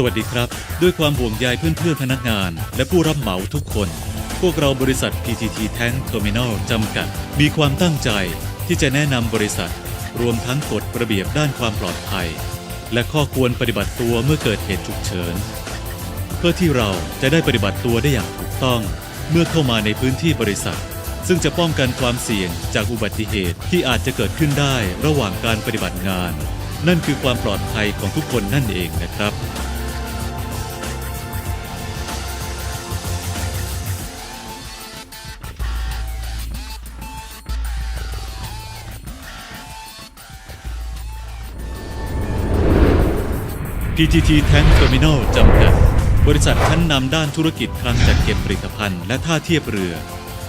สวัสดีครับ ด้วยความห่วงใยเพื่อนๆพนักงาน และผู้รับเหมาทุกคน พวกเราบริษัท PTT Tank Terminal จำกัด มีความตั้งใจที่จะแนะนำบริษัท รวมทั้งกฎระเบียบด้านความปลอดภัย และข้อควรปฏิบัติตัวเมื่อเกิดเหตุฉุกเฉิน เพื่อที่เราจะได้ปฏิบัติตัวได้อย่างถูกต้อง เมื่อเข้ามาในพื้นที่บริษัท ซึ่งจะป้องกันความเสี่ยงจากอุบัติเหตุที่อาจจะเกิดขึ้นได้ระหว่างการปฏิบัติงาน นั่นคือความปลอดภัยของทุกคนนั่นเองนะครับ PTT Tank Terminal จำกัด บริษัทชั้นนำด้านธุรกิจคลังจัดเก็บผลิตภัณฑ์และท่าเทียบเรือ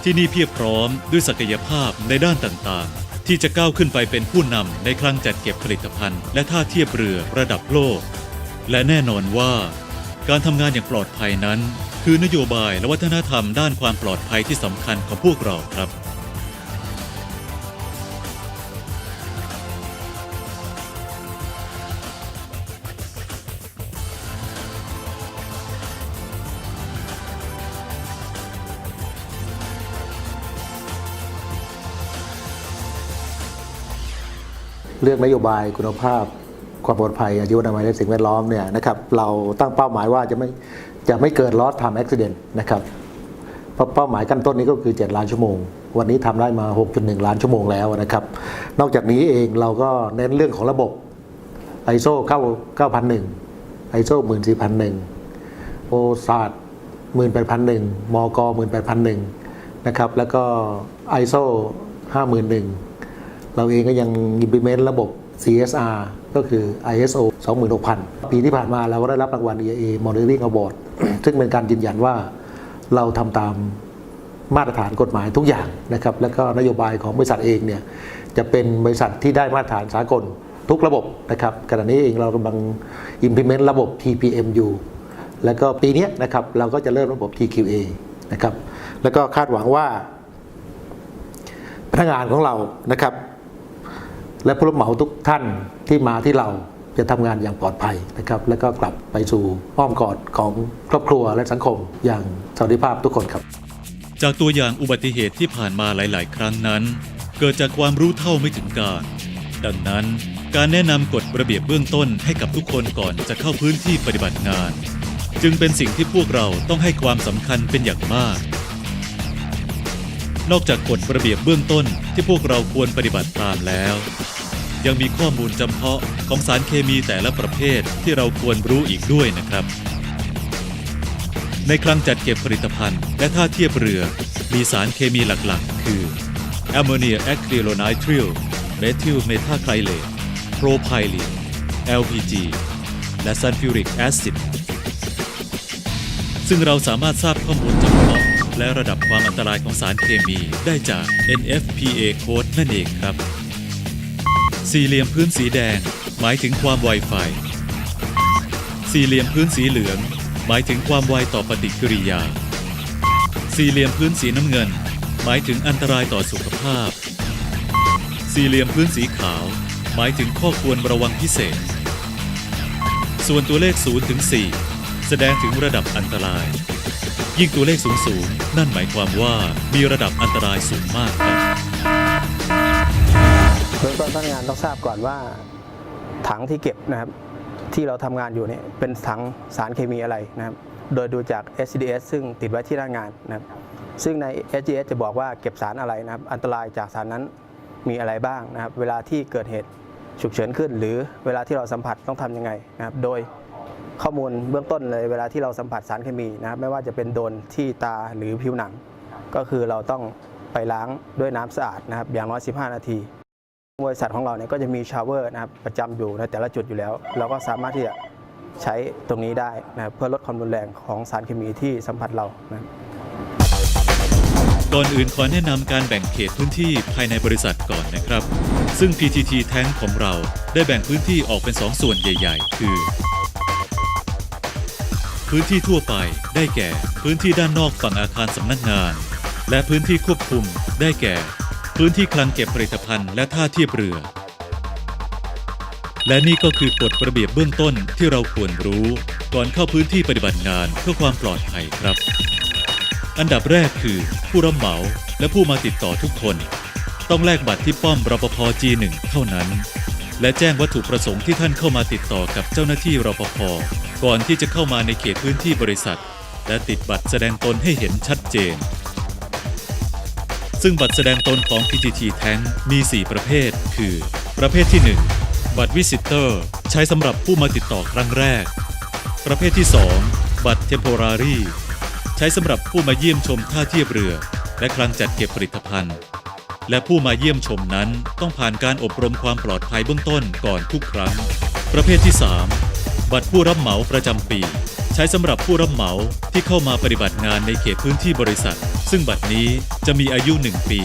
ที่นี่เพียบพร้อมด้วยศักยภาพในด้านต่างๆ ที่จะก้าวขึ้นไปเป็นผู้นำในคลังจัดเก็บผลิตภัณฑ์และท่าเทียบเรือระดับโลก และแน่นอนว่า การทำงานอย่างปลอดภัยนั้น คือนโยบายและวัฒนธรรมด้านความปลอดภัยที่สำคัญของพวกเราครับ เรื่องนโยบายคุณภาพ ความปลอดภัยอายุวนามัยและสิ่งแวดล้อมเนี่ยนะครับเราตั้งเป้าหมายว่าจะไม่จะไม่เกิดลอสทำอุบิเหตุนะครับเป้าหมายขั้นต้นนี้ก็คือ 7 ล้านชั่วโมง วันนี้ทำได้มา 6.1 ล้านชั่วโมงแล้วนะครับ นอกจากนี้เองเราก็เน้นเรื่องของระบบ ISO 9 9001 ISO 14001โอซาด18001 มก 18001 นะครับ แล้วก็ ISO 51001 เราเองก็ยัง implement ระบบ CSR ก็คือ ISO 26000 ปีที่ผ่านมาเราก็ได้รับรางวัล EIA Monitoring Award ซึ่งเป็นการยืนยันว่าเราทำตามมาตรฐานกฎหมายทุกอย่างนะครับ แล้วก็นโยบายของบริษัทเองเนี่ยจะเป็นบริษัทที่ได้มาตรฐานสากลทุกระบบนะครับขณะนี้เองเรากำลัง implement ระบบ TPM อยู่แล้วก็ปีนี้นะครับเราก็จะเริ่มระบบ TQA นะครับ แล้วก็คาดหวังว่าพนักงานของเรานะครับ และผู้รับเหมาทุกท่านที่มาที่เราจะทำงานอย่างปลอดภัยนะครับ แล้วก็กลับไปสู่อ้อมกอดของครอบครัวและสังคม อย่างสวัสดิภาพทุกคนครับ จากตัวอย่างอุบัติเหตุที่ผ่านมาหลาย ๆ ครั้งนั้น เกิดจากความรู้เท่าไม่ถึงการ ดังนั้น การแนะนำกฎระเบียบเบื้องต้นให้กับทุกคนก่อนจะเข้าพื้นที่ปฏิบัติงาน จึงเป็นสิ่งที่พวกเราต้องให้ความสำคัญเป็นอย่างมาก นอกจากกฎระเบียบเบื้องต้นที่พวกเราควรปฏิบัติตามแล้ว ยังมีข้อมูลจำเพาะของสารเคมีแต่ละประเภทที่เราควรรู้อีกด้วยนะครับ ในคลังจัดเก็บผลิตภัณฑ์ และท่าเทียบเรือ มีสารเคมีหลักๆ คือแอมโมเนียแอคริโลไนทริลเมทิลเมทาไคลเลตโพรไพลีน LPG และซัลฟิวริกแอซิดซึ่งเราสามารถทราบข้อมูลจำเพาะ และระดับความอันตรายของสารเคมีได้จาก NFPA Code นั่นเองครับ สี่เหลี่ยมพื้นสีแดง หมายถึงความไวไฟ สี่เหลี่ยมพื้นสีเหลือง หมายถึงความไวต่อปฏิกิริยา สี่เหลี่ยมพื้นสีน้ำเงิน หมายถึงอันตรายต่อสุขภาพ สี่เหลี่ยมพื้นสีขาว หมายถึงข้อควรระวังพิเศษ ส่วนตัวเลข0ถึง4แสดงถึงระดับอันตราย ยิ่งตัวเลขสูงสูงนั่นหมายความว่ามีระดับอันตรายสูงมากครับเบื้องต้นพนักงานต้องทราบก่อนว่า ถังที่เก็บนะครับ ที่เราทำงานอยู่เนี่ยเป็นถังสารเคมีอะไรนะครับ โดยดูจาก SCDS ซึ่งติดไว้ที่หน้างานนะครับ ซึ่งใน SGS จะบอกว่าเก็บสารอะไรนะครับ อันตรายจากสารนั้นมีอะไรบ้างนะครับ เวลาที่เกิดเหตุฉุกเฉินขึ้น หรือเวลาที่เราสัมผัสต้องทำยังไงนะครับ โดย ข้อมูลเบื้องต้นเลยเวลาที่เราสัมผัสสารเคมีนะครับไม่ว่าจะเป็นโดนที่ตาหรือผิวหนัง ก็คือเราต้องไปล้างด้วยน้ำสะอาดนะครับอย่างน้อย 15 นาทีบริษัทของเราเนี่ยก็จะมีชาวเวอร์นะครับประจำอยู่ในแต่ละจุดอยู่แล้ว เราก็สามารถที่จะใช้ตรงนี้ได้นะเพื่อลดความรุนแรงของสารเคมีที่สัมผัสเรานะก่อนอื่นขอแนะนำการแบ่งเขตพื้นที่ภายในบริษัทก่อนนะครับ ซึ่ง PTT Tank ของเราได้แบ่งพื้นที่ออกเป็น 2 ส่วนใหญ่ ๆ คือ พื้นที่ทั่วไปได้แก่ พื้นที่ด้านนอกฝั่งอาคารสำนักงาน และพื้นที่ควบคุมได้แก่ พื้นที่คลังเก็บผลิตภัณฑ์และท่าเทียบเรือ และนี่ก็คือกฎระเบียบเบื้องต้นที่เราควรรู้ ก่อนเข้าพื้นที่ปฏิบัติงานเพื่อความปลอดภัยครับ อันดับแรกคือ ผู้รับเหมาและผู้มาติดต่อทุกคน ต้องแลกบัตรที่ป้อมรปภ G1 เท่านั้น และแจ้งวัตถุประสงค์ที่ท่านเข้ามาติดต่อกับเจ้าหน้าที่รปภก่อนที่จะเข้ามาในเขตพื้นที่บริษัท และติดบัตรแสดงตนให้เห็นชัดเจน ซึ่งบัตรแสดงตนของ PTT Tank มี 4 ประเภท คือ ประเภทที่ 1 บัตรวิสิเตอร์ ใช้สำหรับผู้มาติดต่อครั้งแรก ประเภทที่ 2 บัตร Temporary ใช้สำหรับผู้มาเยี่ยมชมท่าเทียบเรือ และคลังจัดเก็บผลิตภัณฑ์ และผู้มาเยี่ยมชมนั้นต้องผ่านการอบรมความปลอดภัยเบื้องต้นก่อนทุกครั้ง ประเภทที่ 3 บัตรผู้รับเหมาประจำปี ใช้สำหรับผู้รับเหมาที่เข้ามาปฏิบัติงานในเขตพื้นที่บริษัท ซึ่งบัตรนี้จะมีอายุ 1 ปี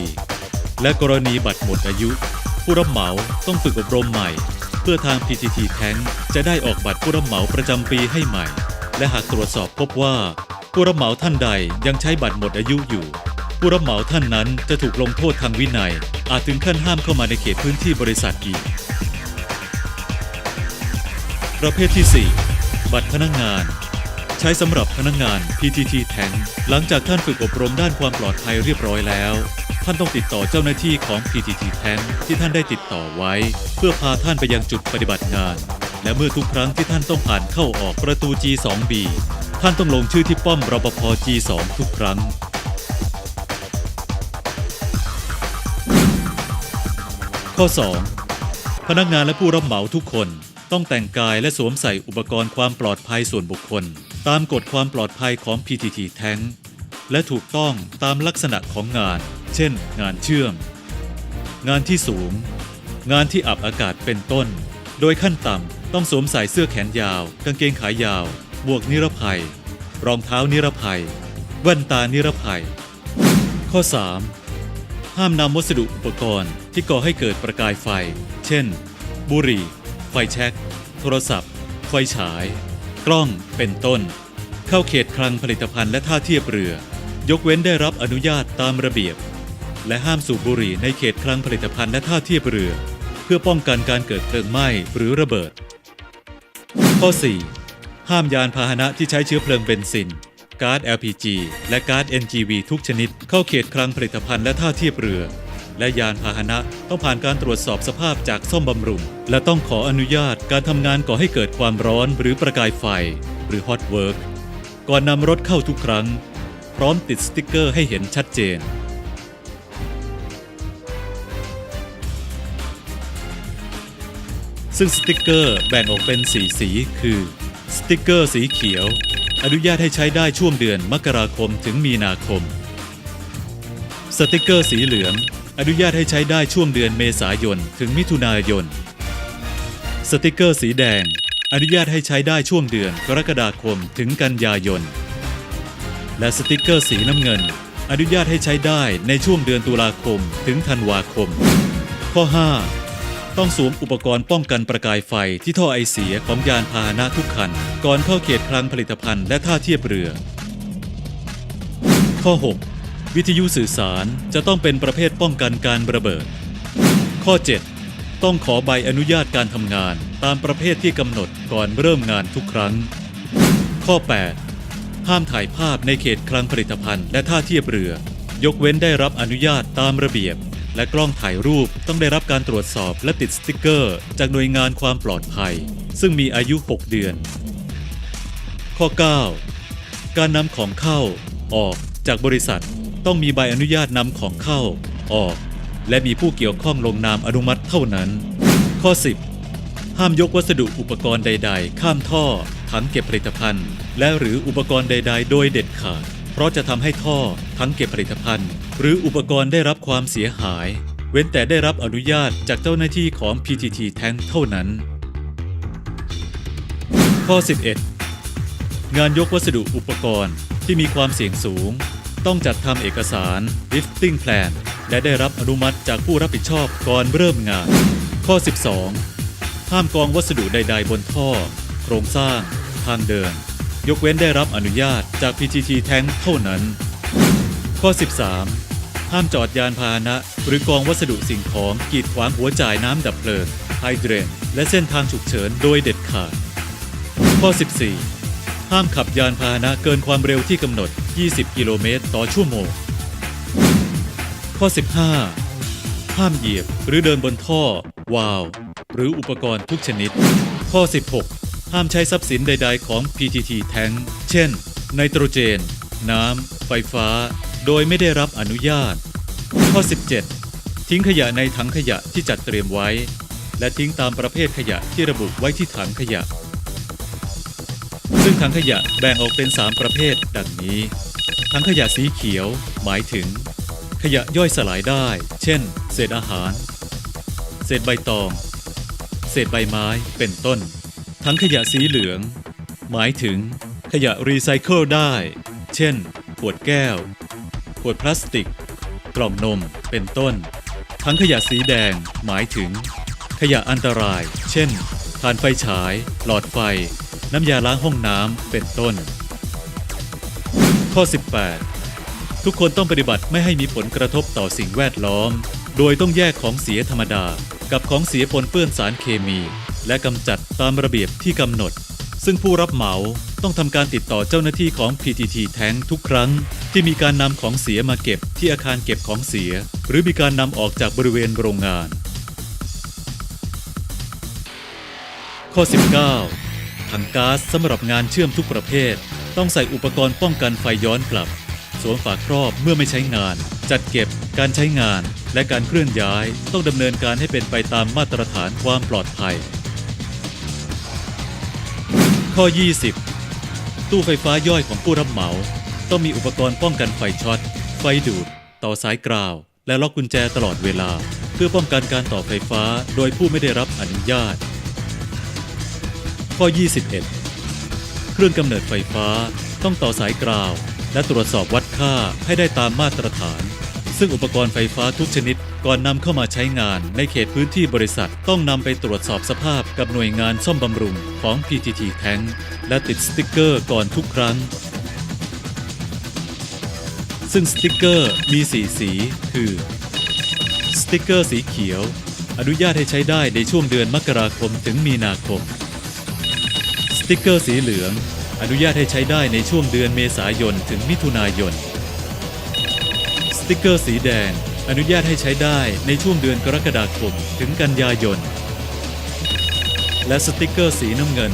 และกรณีบัตรหมดอายุ ผู้รับเหมาต้องฝึกอบรมใหม่ เพื่อทาง PTT Tank จะได้ออกบัตรผู้รับเหมาประจำปีให้ใหม่ และหากตรวจสอบพบว่า ผู้รับเหมาท่านใดยังใช้บัตรหมดอายุอยู่ ผู้รับเหมาท่านนั้นจะถูกลงโทษทางวินัย อาจถึงขั้นห้ามเข้ามาในเขตพื้นที่บริษัทอีก ประเภทที่ 4 บัตรพนักงาน ใช้สำหรับพนักงาน PTT Tank หลังจากท่านฝึกอบรมด้านความปลอดภัยเรียบร้อยแล้ว ท่านต้องติดต่อเจ้าหน้าที่ของ PTT Tank ที่ท่านได้ติดต่อไว้ เพื่อพาท่านไปยังจุดปฏิบัติงาน และเมื่อทุกครั้งที่ท่านต้องผ่านเข้าออกประตู G2B ท่านต้องลงชื่อที่ป้อมรปภ G2 ทุกครั้ง ข้อ 2 พนักงานและผู้รับเหมาทุกคน ต้องแต่งกายและสวมใส่อุปกรณ์ความปลอดภัยส่วนบุคคล ตามกฎความปลอดภัยของ PTT Tank และถูกต้องตามลักษณะของงาน เช่น งานเชื่อม งานที่สูง งานที่อับอากาศเป็นต้น โดยขั้นต่ำต้องสวมใส่เสื้อแขนยาว กางเกงขายาวหมวกนิรภัย รองเท้านิรภัย แว่นตานิรภัย ข้อ 3 ห้ามนำวัสดุอุปกรณ์ ที่ก่อให้เกิดประกายไฟ เช่น บุหรี่ ไฟแช็ก โทรศัพท์ ไฟฉาย กล้อง เป็นต้น เข้าเขตคลังผลิตภัณฑ์และท่าเทียบเรือ ยกเว้นได้รับอนุญาตตามระเบียบ และห้ามสูบบุหรี่ในเขตคลังผลิตภัณฑ์และท่าเทียบเรือ เพื่อป้องกันการเกิดเพลิงไหม้หรือระเบิด ข้อ 4 ห้ามยานพาหนะที่ใช้เชื้อเพลิงเบนซินก๊าซ LPG และก๊าซ NGV ทุกชนิดเข้าเขตคลังผลิตภัณฑ์และท่าเทียบเรือ และยานพาหนะต้องผ่านการตรวจสอบสภาพจากซ่อมบำรุง และต้องขออนุญาตการทำงานก่อให้เกิดความร้อนหรือประกายไฟ หรือ hot work ก่อนนำรถเข้าทุกครั้ง พร้อมติดสติกเกอร์ให้เห็นชัดเจน ซึ่งสติกเกอร์แบ่งออกเป็น4สีคือสติกเกอร์สีเขียว อนุญาตให้ใช้ได้ช่วงเดือนมกราคมถึงมีนาคม สติกเกอร์สีเหลือง อนุญาตให้ใช้ได้ช่วงเดือนเมษายน ถึงมิถุนายน สติกเกอร์สีแดง อนุญาตให้ใช้ได้ช่วงเดือนกรกฎาคมถึงกันยายน และสติกเกอร์สีน้ำเงิน อนุญาตให้ใช้ได้ในช่วงเดือนตุลาคมถึงธันวาคม ข้อ 5 ต้องสวมอุปกรณ์ป้องกันประกายไฟที่ท่อไอเสียของยานพาหนะทุกคัน ก่อนเข้าเขตคลังผลิตภัณฑ์และท่าเทียบเรือ ข้อ 6 วิทยุสื่อสารจะต้องเป็นประเภทป้องกันการระเบิด ข้อ 7 ต้องขอใบอนุญาตการทำงานตามประเภทที่กำหนดก่อนเริ่มงานทุกครั้ง ข้อ 8 ห้ามถ่ายภาพในเขตคลังผลิตภัณฑ์และท่าเทียบเรือ ยกเว้นได้รับอนุญาตตามระเบียบ และกล้องถ่ายรูปต้องได้รับการตรวจสอบและติดสติกเกอร์ จากหน่วยงานความปลอดภัย ซึ่งมีอายุ 6 เดือน ข้อ 9 การนำของเข้าออกจากบริษัท ต้องมีใบอนุญาตนำของเข้า ออก และมีผู้เกี่ยวข้องลงนามอนุมัติเท่านั้น ข้อ 10 ห้ามยกวัสดุอุปกรณ์ใด ๆ ข้ามท่อ ถังเก็บผลิตภัณฑ์ และหรืออุปกรณ์ใด ๆ โดยเด็ดขาด เพราะจะทำให้ท่อ ถังเก็บผลิตภัณฑ์ หรืออุปกรณ์ได้รับความเสียหาย เว้นแต่ได้รับอนุญาตจากเจ้าหน้าที่ของ PTT Tank เท่านั้น ข้อ 11 งานยกวัสดุอุปกรณ์ที่มีความเสี่ยงสูง ต้องจัดทำเอกสาร lifting plan และได้รับอนุมัติจากผู้รับผิดชอบก่อนเริ่มงาน ข้อ 12 ห้ามกองวัสดุใด ๆ บนท่อ โครงสร้าง ทางเดิน ยกเว้นได้รับอนุญาตจาก PTT Tank เท่านั้น ข้อ 13 ห้ามจอดยานพาหนะ หรือกองวัสดุสิ่งของกีดขวางหัวจ่ายน้ำดับเพลิงทเดรนและเส้นทางฉุกเฉินโดยเด็ดขาด ข้อ 14 ห้ามขับยานพาหนะเกินความเร็วที่กำหนด 20 กิโลเมตรต่อชั่วโมง ข้อ 15 ห้ามเหยียบหรือเดินบนท่อ วาล์วหรืออุปกรณ์ทุกชนิด ข้อ 16 ห้ามใช้ทรัพย์สินใด ๆ ของ PTT Tank เช่น ไนโตรเจน น้ำ ไฟฟ้า โดยไม่ได้รับอนุญาต ข้อ 17 ทิ้งขยะในถังขยะที่จัดเตรียมไว้ และทิ้งตามประเภทขยะที่ระบุไว้ที่ถังขยะ ซึ่งถังขยะแบ่งออกเป็น 3 ประเภท ดังนี้ ถังขยะสีเขียว หมายถึง ขยะย่อยสลายได้ เช่น เศษอาหาร เศษใบตอง เศษใบไม้ เป็นต้น ถังขยะสีเหลือง หมายถึง ขยะรีไซเคิลได้ เช่น ขวดแก้ว ขวดพลาสติก กล่องนม เป็นต้น ถังขยะสีแดง หมายถึง ขยะอันตราย เช่นถ่านไฟฉาย หลอดไฟ น้ำยาล้างห้องน้ำเป็นต้น ข้อ 18 ทุกคนต้องปฏิบัติไม่ให้มีผลกระทบต่อสิ่งแวดล้อม โดยต้องแยกของเสียธรรมดา กับของเสียปนเปื้อนสารเคมี และกำจัดตามระเบียบที่กำหนด ซึ่งผู้รับเหมาต้องทำการติดต่อเจ้าหน้าที่ของ PTT Tank ทุกครั้ง ที่มีการนำของเสียมาเก็บที่อาคารเก็บของเสีย หรือมีการนำออกจากบริเวณโรงงาน ข้อ 19 ถังก๊าซสำหรับงานเชื่อมทุกประเภท ต้องใส่อุปกรณ์ป้องกันไฟย้อนกลับ สวมฝาครอบเมื่อไม่ใช้งาน จัดเก็บ การใช้งาน และการเคลื่อนย้าย ต้องดำเนินการให้เป็นไปตามมาตรฐานความปลอดภัย ข้อ 20 ตู้ไฟฟ้าย่อยของผู้รับเหมา ต้องมีอุปกรณ์ป้องกันไฟช็อต ไฟดูด ต่อสายกราว และล็อกกุญแจตลอดเวลา เพื่อป้องกันการต่อไฟฟ้า โดยผู้ไม่ได้รับอนุญาต ข้อ 21 เครื่องกำเนิดไฟฟ้าต้องต่อสายกราว และตรวจสอบวัดค่าให้ได้ตามมาตรฐาน ซึ่งอุปกรณ์ไฟฟ้าทุกชนิดก่อนนำเข้ามาใช้งานในเขตพื้นที่บริษัทต้องนำไปตรวจสอบสภาพกับหน่วยงานซ่อมบำรุงของ PTT Tank และติดสติกเกอร์ก่อนทุกครั้ง ซึ่งสติกเกอร์มี4สีคือ สติกเกอร์สีเขียว อนุญาตให้ใช้ได้ในช่วงเดือนมกราคมถึงมีนาคม ติกเกอร์สีเหลือง อนุญาตให้ใช้ได้ในช่วงเดือนเมษายนถึงมิถุนายน สติกเกอร์สีแดง อนุญาตให้ใช้ได้ในช่วงเดือนกรกฎาคมถึงกันยายน และสติกเกอร์สีน้ำเงิน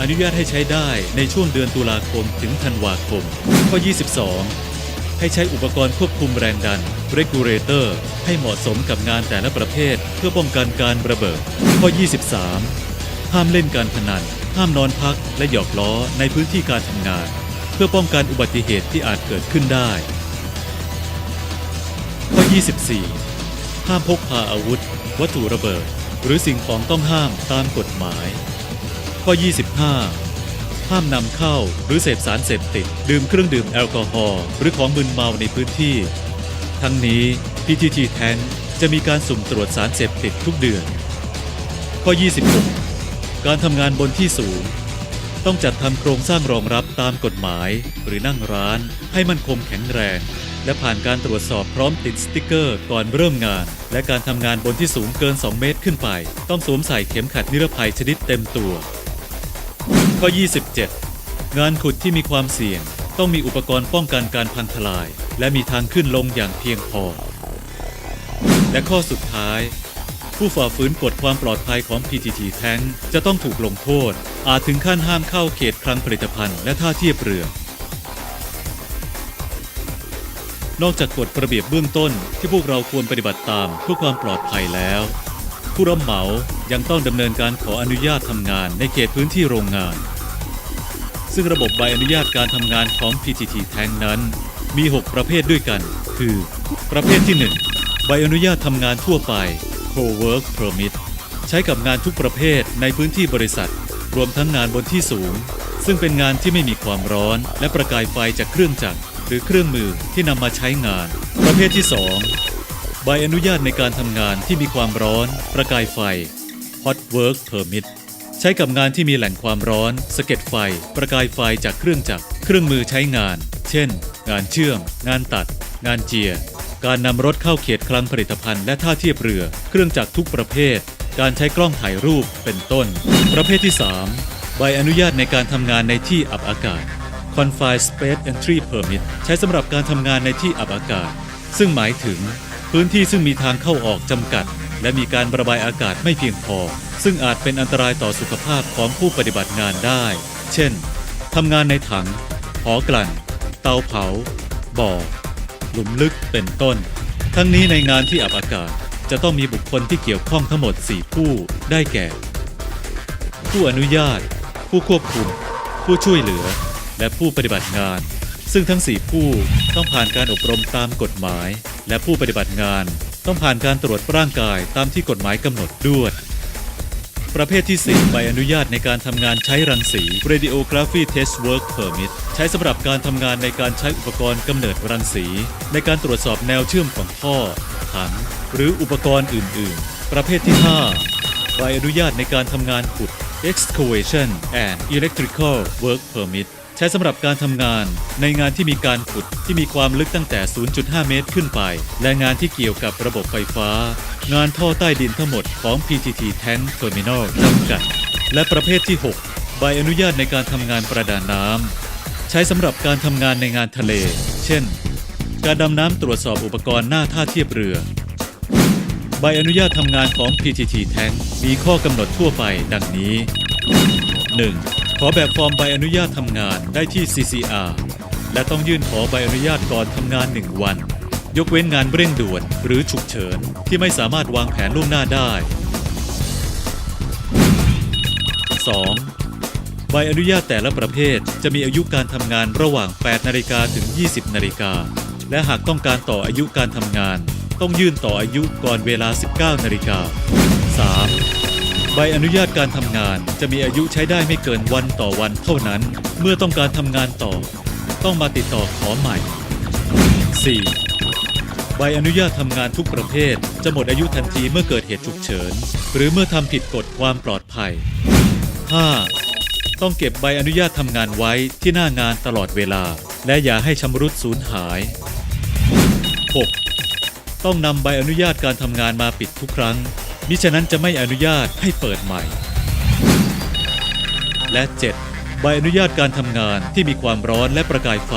อนุญาตให้ใช้ได้ในช่วงเดือนตุลาคมถึงธันวาคม ข้อ 22 ให้ใช้อุปกรณ์ควบคุมแรงดัน regulator ให้เหมาะสมกับงานแต่ละประเภทเพื่อป้องกันการระเบิด ข้อ 23 ห้ามเล่นการพนัน ห้ามนอนพักและหยอกล้อในพื้นที่การทำงาน เพื่อป้องกันอุบัติเหตุที่อาจเกิดขึ้นได้ ข้อ 24 ห้ามพกพาอาวุธ วัตถุระเบิด หรือสิ่งของต้องห้ามตามกฎหมาย ข้อ 25 ห้ามนำเข้าหรือเสพสารเสพติด ดื่มเครื่องดื่มแอลกอฮอล์หรือของมึนเมาในพื้นที่ ทั้งนี้ PTT Tank จะมีการสุ่มตรวจสารเสพติดทุกเดือน ข้อ 26 การทำงานบนที่สูง ต้องจัดทำโครงสร้างรองรับตามกฎหมายหรือนั่งร้านให้มั่นคงแข็งแรง และผ่านการตรวจสอบพร้อมติดสติกเกอร์ก่อนเริ่มงาน และการทำงานบนที่สูงเกิน 2 เมตรขึ้นไป ต้องสวมใส่เข็มขัดนิรภัยชนิดเต็มตัว ข้อ 27 งานขุดที่มีความเสี่ยง ต้องมีอุปกรณ์ป้องกันการพังทลาย และมีทางขึ้นลงอย่างเพียงพอ และข้อสุดท้าย ผู้ฝ่าฝืนกฎความปลอดภัยของ PTT Tank จะต้องถูกลงโทษ อาจถึงขั้นห้ามเข้าเขตคลังผลิตภัณฑ์และท่าเทียบเรือนอกจากกฎระเบียบเบื้องต้นที่พวกเราควรปฏิบัติตามเพื่อความปลอดภัยแล้ว ผู้รับเหมายังต้องดำเนินการขออนุญาตทำงานในเขตพื้นที่โรงงาน ซึ่งระบบใบอนุญาตการทำงานของ PTT Tank นั้น มี 6 ประเภทด้วยกัน คือ ประเภทที่ 1 ใบอนุญาตทำงานทั่วไป Co-work Permit ใช้กับงานทุกประเภทในพื้นที่บริษัท รวมทั้งงานบนที่สูง ซึ่งเป็นงานที่ไม่มีความร้อน และประกายไฟจากเครื่องจักรหรือเครื่องมือที่นำมาใช้งาน ประเภทที่ 2 ใบอนุญาตในการทำงานที่มีความร้อน ประกายไฟ Hot Work Permit ใช้กับงานที่มีแหล่งความร้อนสะเก็ดไฟ ประกายไฟจากเครื่องจักรเครื่องมือใช้งาน เช่น งานเชื่อม งานตัด งานเจีย การนำรถเข้าเขตคลังผลิตภัณฑ์และท่าเทียบเรือ เครื่องจักรทุกประเภท การใช้กล้องถ่ายรูปเป็นต้น ประเภทที่ 3 ใบอนุญาตในการทำงานในที่อับอากาศ Confined Space Entry Permit ใช้สำหรับการทำงานในที่อับอากาศ ซึ่งหมายถึง พื้นที่ซึ่งมีทางเข้าออกจำกัด และมีการระบายอากาศไม่เพียงพอ ซึ่งอาจเป็นอันตรายต่อสุขภาพของผู้ปฏิบัติงานได้ เช่นทำงานในถัง หอกลั่น เตาเผา บ่อ หลุมลึกเป็นต้น ทั้งนี้ในงานที่อับอากาศจะต้องมีบุคคลที่เกี่ยวข้องทั้งหมด 4 ผู้ได้แก่ ผู้อนุญาต ผู้ควบคุม ผู้ช่วยเหลือ และผู้ปฏิบัติงาน ซึ่งทั้ง 4 ผู้ต้องผ่านการอบรมตามกฎหมาย และผู้ปฏิบัติงาน ต้องผ่านการตรวจร่างกายตามที่กฎหมายกำหนดด้วย ประเภทที่ 4 ใบอนุญาตในการทำงานใช้รังสี Radiography Test Work Permit ใช้สำหรับการทำงานในการใช้อุปกรณ์กำเนิดรังสี ในการตรวจสอบแนวเชื่อมของท่อถังหรืออุปกรณ์อื่น ๆ ประเภทที่ 5 ใบอนุญาตในการทำงานขุด Excavation and Electrical Work Permit ใช้สำหรับการทำงานในงานที่มีการขุดที่มีความลึกตั้งแต่ 0.5 เมตรขึ้นไป และงานที่เกี่ยวกับระบบไฟฟ้า งานท่อใต้ดินทั้งหมดของ PTT Tank Terminal จำกัด และประเภทที่ 6 ใบอนุญาตในการทำงานประดาน้ำใช้สำหรับการทำงานในงานทะเล เช่น การดำน้ำตรวจสอบอุปกรณ์หน้าท่าเทียบเรือ ใบอนุญาตทำงานของ PTT Tank มีข้อกำหนดทั่วไปดังนี้ 1. ขอแบบฟอร์มใบอนุญาตทำงานได้ที่ CCR และต้องยื่นขอใบอนุญาตก่อนทำงาน 1 วัน ยกเว้นงานเร่งด่วนหรือฉุกเฉินที่ไม่สามารถวางแผนล่วงหน้าได้ 2. ใบอนุญาตแต่ละประเภทจะมีอายุการทำงานระหว่าง 8 นาฬิกาถึง 20 นาฬิกา และหากต้องการต่ออายุการทำงาน ต้องยื่นต่ออายุก่อนเวลา 19 นาฬิกา 3. ใบอนุญาตการทำงานจะมีอายุใช้ได้ไม่เกินวันต่อวันเท่านั้น เมื่อต้องการทำงานต่อ ต้องมาติดต่อขอใหม่ 4. ใบอนุญาตทำงานทุกประเภท จะหมดอายุทันทีเมื่อเกิดเหตุฉุกเฉิน หรือเมื่อทำผิดกฎความปลอดภัย 5. ต้องเก็บใบอนุญาตทำงานไว้ที่หน้างานตลอดเวลา และอย่าให้ชำรุดสูญหาย 6. ต้องนำใบอนุญาตการทำงานมาปิดทุกครั้ง มิฉะนั้นจะไม่อนุญาตให้เปิดใหม่ และ 7. ใบอนุญาตการทำงานที่มีความร้อนและประกายไฟ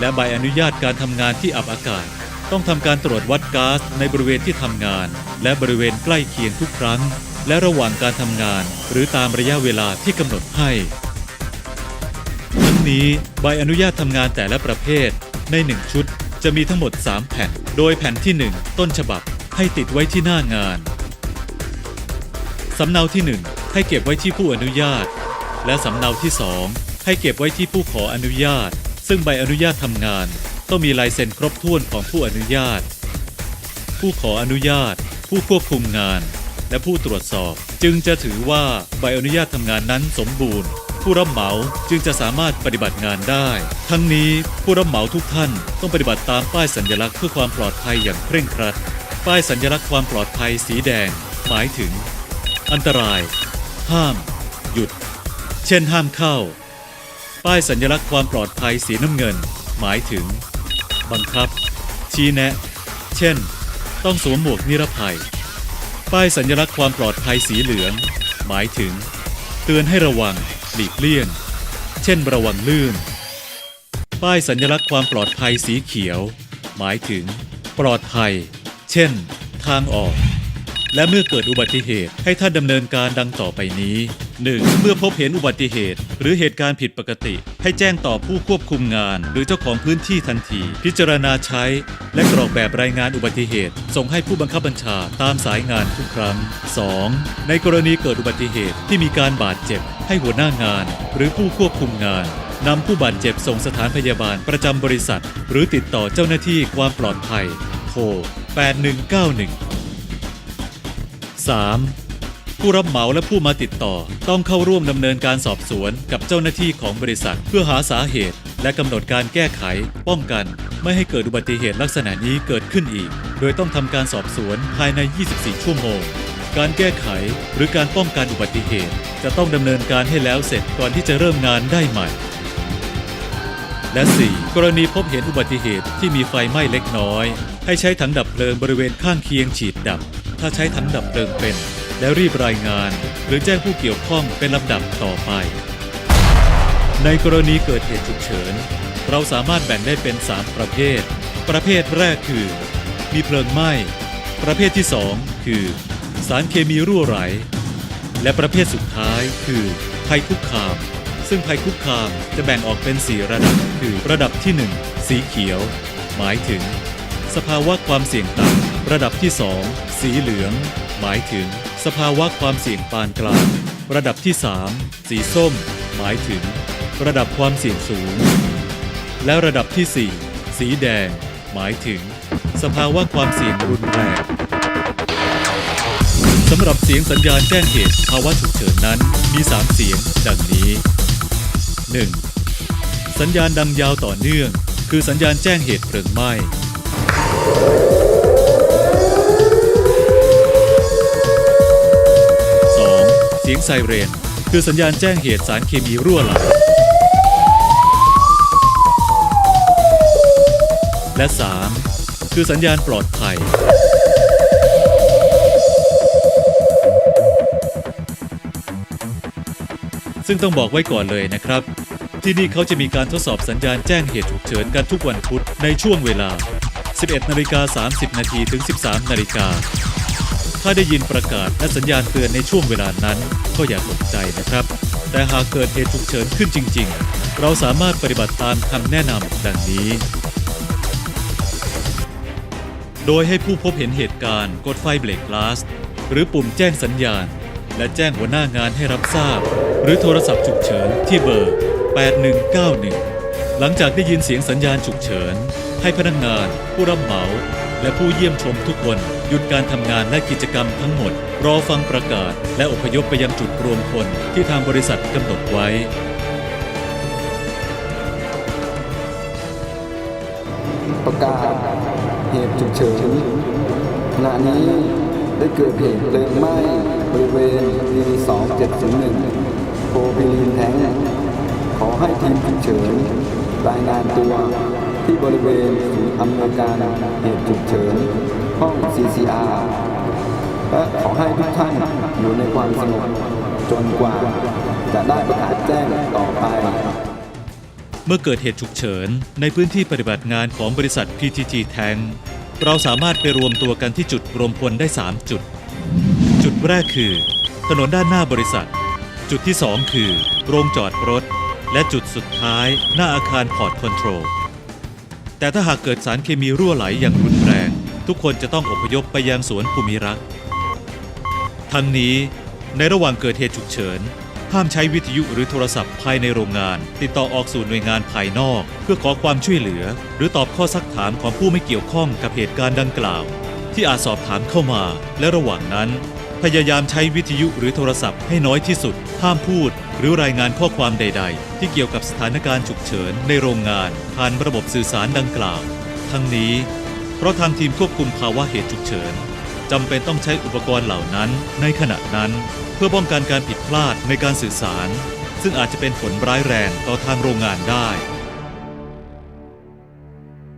และใบอนุญาตการทำงานที่อับอากาศ ต้องทำการตรวจวัดก๊าซในบริเวณที่ทำงาน และบริเวณใกล้เคียงทุกครั้ง และระหว่างการทำงาน หรือตามระยะเวลาที่กำหนดให้ทั้งนี้ใบอนุญาตทำงานแต่ละประเภท ใน 1 ชุดจะมีทั้งหมด 3 แผ่น โดยแผ่นที่ 1 ต้นฉบับให้ติดไว้ที่หน้างานำเนาที่ 1 ให้เก็บไว้ที่ผู้อนุญาต และสำเนาที่ 2 ให้เก็บไว้ที่ผู้ขออนุญาต ซึ่งใบอนุญาตทำงาน ต้องมีลายเซ็นครบถ้วนของผู้อนุญาต ผู้ขออนุญาต ผู้ควบคุมงาน และผู้ตรวจสอบ จึงจะถือว่าใบอนุญาตทำงานนั้นสมบูรณ์ ผู้รับเหมาจึงจะสามารถปฏิบัติงานได้ ทั้งนี้ผู้รับเหมาทุกท่านต้องปฏิบัติตามป้ายสัญลักษณ์เพื่อความปลอดภัยอย่างเคร่งครัด ป้ายสัญลักษณ์ความปลอดภัยสีแดง หมายถึง อันตราย ห้าม หยุด เช่นห้ามเข้า ป้ายสัญลักษณ์ความปลอดภัยสีน้ำเงิน หมายถึง บังคับ ชี้แนะ เช่น ต้องสวมหมวกนิรภัย ป้ายสัญลักษณ์ความปลอดภัยสีเหลือง หมายถึง เตือนให้ระวัง หลีกเลี่ยง เช่น ระวังลื่น ป้ายสัญลักษณ์ความปลอดภัยสีเขียว หมายถึง ปลอดภัย เช่น ทางออก และเมื่อเกิดอุบัติเหตุให้ท่านดำเนินการดังต่อไปนี้ 1. เมื่อพบเห็นอุบัติเหตุ หรือเหตุการณ์ผิดปกติ ให้แจ้งต่อผู้ควบคุมงาน หรือเจ้าของพื้นที่ทันที พิจารณาใช้ และกรอกแบบรายงานอุบัติเหตุ ส่งให้ผู้บังคับบัญชาตามสายงานทุกครั้ง 2. ในกรณีเกิดอุบัติเหตุที่มีการบาดเจ็บ ให้หัวหน้างาน หรือผู้ควบคุมงานนำผู้บาดเจ็บส่งสถานพยาบาลประจำบริษัท หรือติดต่อเจ้าหน้าที่ความปลอดภัย โทร 8191 3. ผู้รับเหมาและผู้มาติดต่อ ต้องเข้าร่วมดำเนินการสอบสวนกับเจ้าหน้าที่ของบริษัท เพื่อหาสาเหตุ และกำหนดการแก้ไข ป้องกัน ไม่ให้เกิดอุบัติเหตุลักษณะนี้เกิดขึ้นอีก โดยต้องทำการสอบสวนภายใน 24 ชั่วโมง การแก้ไขหรือการป้องกันอุบัติเหตุ จะต้องดำเนินการให้แล้วเสร็จก่อนที่จะเริ่มงานได้ใหม่และ 4. กรณีพบเห็นอุบัติเหตุที่มีไฟไหม้เล็กน้อย ให้ใช้ถังดับเพลิงบริเวณข้างเคียงฉีดดับ ถ้าใช้ถังดับเพลิงเป็น และรีบรายงาน หรือแจ้งผู้เกี่ยวข้องเป็นลำดับต่อไป ในกรณีเกิดเหตุฉุกเฉิน เราสามารถแบ่งได้เป็น 3 ประเภท ประเภทแรกคือ มีเพลิงไหม้ ประเภทที่ 2 คือ สารเคมีรั่วไหล และประเภทสุดท้ายคือภัยคุกคาม ซึ่งภัยคุกคามจะแบ่งออกเป็น 4 ระดับ คือระดับที่ 1 สีเขียว หมายถึง สภาวะความเสี่ยงต่ำระดับที่ 2 สีเหลือง หมายถึง สภาวะความเสี่ยงปานกลาง ระดับที่ 3 สีส้ม หมายถึง ระดับความเสี่ยงสูง และระดับที่ 4 สีแดง หมายถึง สภาวะความเสี่ยงรุนแรงสำหรับเสียงสัญญาณแจ้งเหตุภาวะฉุกเฉินนั้นมี 3 เสียง ดังนี้ 1. สัญญาณดังยาวต่อเนื่อง คือสัญญาณแจ้งเหตุเพลิงไหม้ สียงไซเรน คือสัญญาณแจ้งเหตุสารเคมีรั่วไหลและ 3. คือสัญญาณปลอดภัย ซึ่งต้องบอกไว้ก่อนเลยนะครับ ที่นี่เขาจะมีการทดสอบสัญญาณแจ้งเหตุฉุกเฉินกันทุกวันพุธในช่วงเวลา 11นาฬิกา30 นาทีถึง 13นาฬิกา ถ้าได้ยินประกาศและสัญญาณเตือนในช่วงเวลานั้น ก็อย่าตกใจนะครับ แต่หากเกิดเหตุฉุกเฉินขึ้นจริง ๆ เราสามารถปฏิบัติตามคำแนะนำดังนี้ โดยให้ผู้พบเห็นเหตุการณ์กดไฟเบรกกลาสหรือปุ่มแจ้งสัญญาณ และแจ้งหัวหน้างานให้รับทราบ หรือโทรศัพท์ฉุกเฉินที่เบอร์ 8191 หลังจากได้ยินเสียงสัญญาณฉุกเฉิน ให้พนักงาน ผู้รับเหมา และผู้เยี่ยมชมทุกคน หยุดการทำงานและกิจกรรมทั้งหมด รอฟังประกาศ และอพยพไปยังจุดรวมคนที่ทางบริษัทกำหนดไว้ ประกาศเหตุฉุกเฉินขณะนี้ได้เกิดเหตุเพลิงไหม้บริเวณ B2701 โพพิลีนแทงขอให้ทีมฉุกเฉินรายงานตัว ที่บริเวณศูนย์อำนวยการเหตุฉุกเฉินห้อง CCR และขอให้ทุกท่านอยู่ในความสงบจนกว่าจะได้ประกาศแจ้งต่อไป เมื่อเกิดเหตุฉุกเฉิน ในพื้นที่ปฏิบัติงานของบริษัท PTT Tank เราสามารถไปรวมตัวกันที่จุดรวมพลได้ 3 จุด จุดแรกคือ ถนนด้านหน้าบริษัท จุดที่ 2 คือ โรงจอดรถ และจุดสุดท้าย หน้าอาคารพอร์ตคอนโทรล แต่ถ้าหากเกิดสารเคมีรั่วไหลอย่างรุนแรง ทุกคนจะต้องอพยพไปยังสวนภูมิรักษ์ทั้งนี้ในระหว่างเกิดเหตุฉุกเฉิน ห้ามใช้วิทยุหรือโทรศัพท์ภายในโรงงาน ติดต่อออกสู่หน่วยงานภายนอก เพื่อขอความช่วยเหลือ หรือตอบข้อซักถามของผู้ไม่เกี่ยวข้องกับเหตุการณ์ดังกล่าว ที่อาจสอบถามเข้ามา และระหว่างนั้น พยายามใช้วิทยุหรือโทรศัพท์ให้น้อยที่สุด ห้ามพูด หรือรายงานข้อความใด ๆ ที่เกี่ยวกับสถานการณ์ฉุกเฉินในโรงงาน ผ่านระบบสื่อสารดังกล่าว ทั้งนี้ เพราะทางทีมควบคุมภาวะเหตุฉุกเฉินจำเป็นต้องใช้อุปกรณ์เหล่านั้นในขณะนั้น เพื่อป้องกันการผิดพลาดในการสื่อสาร ซึ่งอาจจะเป็นผลร้ายแรงต่อทางโรงงานได้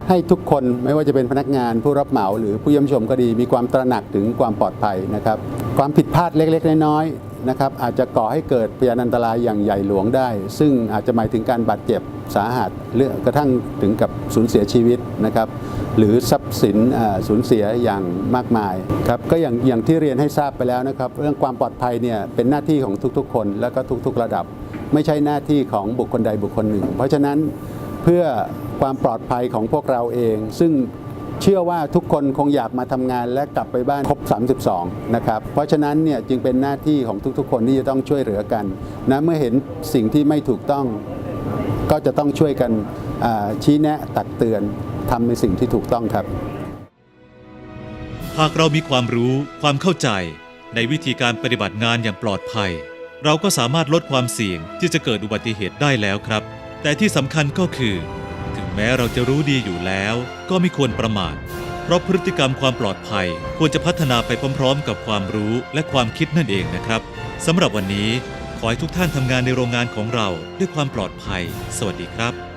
ให้ทุกคนไม่ว่าจะเป็นพนักงานผู้รับเหมาหรือผู้เยี่ยมชมก็ดี มีความตระหนักถึงความปลอดภัยนะครับ ความผิดพลาดเล็ก ๆ น้อยๆนะครับอาจจะก่อให้เกิดพยานอันตรายอย่างใหญ่หลวงได้ ซึ่งอาจจะหมายถึงการบาดเจ็บสาหัสหรือกระทั่งถึงกับสูญเสียชีวิตนะครับ หรือทรัพย์สินสูญเสียอย่างมากมายครับก็อย่างอย่างที่เรียนให้ทราบไปแล้วนะครับ เรื่องความปลอดภัยเนี่ยเป็นหน้าที่ของทุกๆ คน และก็ทุก ๆ ระดับ ไม่ใช่หน้าที่ของบุคคลใดบุคคลหนึ่ง เพราะฉะนั้นเพื่อ ความปลอดภัยของพวกเราเอง ซึ่งเชื่อว่าทุกคนคงอยากมาทำงานและกลับไปบ้านครบ 32 นะครับ เพราะฉะนั้นเนี่ยจึงเป็นหน้าที่ของทุกๆ คนที่จะต้องช่วยเหลือกันนะเมื่อเห็นสิ่งที่ไม่ถูกต้องก็จะต้องช่วยกันชี้แนะตักเตือนทำในสิ่งที่ถูกต้องครับ หากเรามีความรู้ความเข้าใจในวิธีการปฏิบัติงานอย่างปลอดภัย เราก็สามารถลดความเสี่ยงที่จะเกิดอุบัติเหตุได้แล้วครับ แต่ที่สำคัญก็คือ แม้เราจะรู้ดีอยู่แล้ว ก็ไม่ควรประมาท เพราะพฤติกรรมความปลอดภัย ควรจะพัฒนาไปพร้อมๆ กับความรู้และความคิดนั่นเองนะครับสำหรับวันนี้ขอให้ทุกท่านทำงานในโรงงานของเราด้วยความปลอดภัย สวัสดีครับ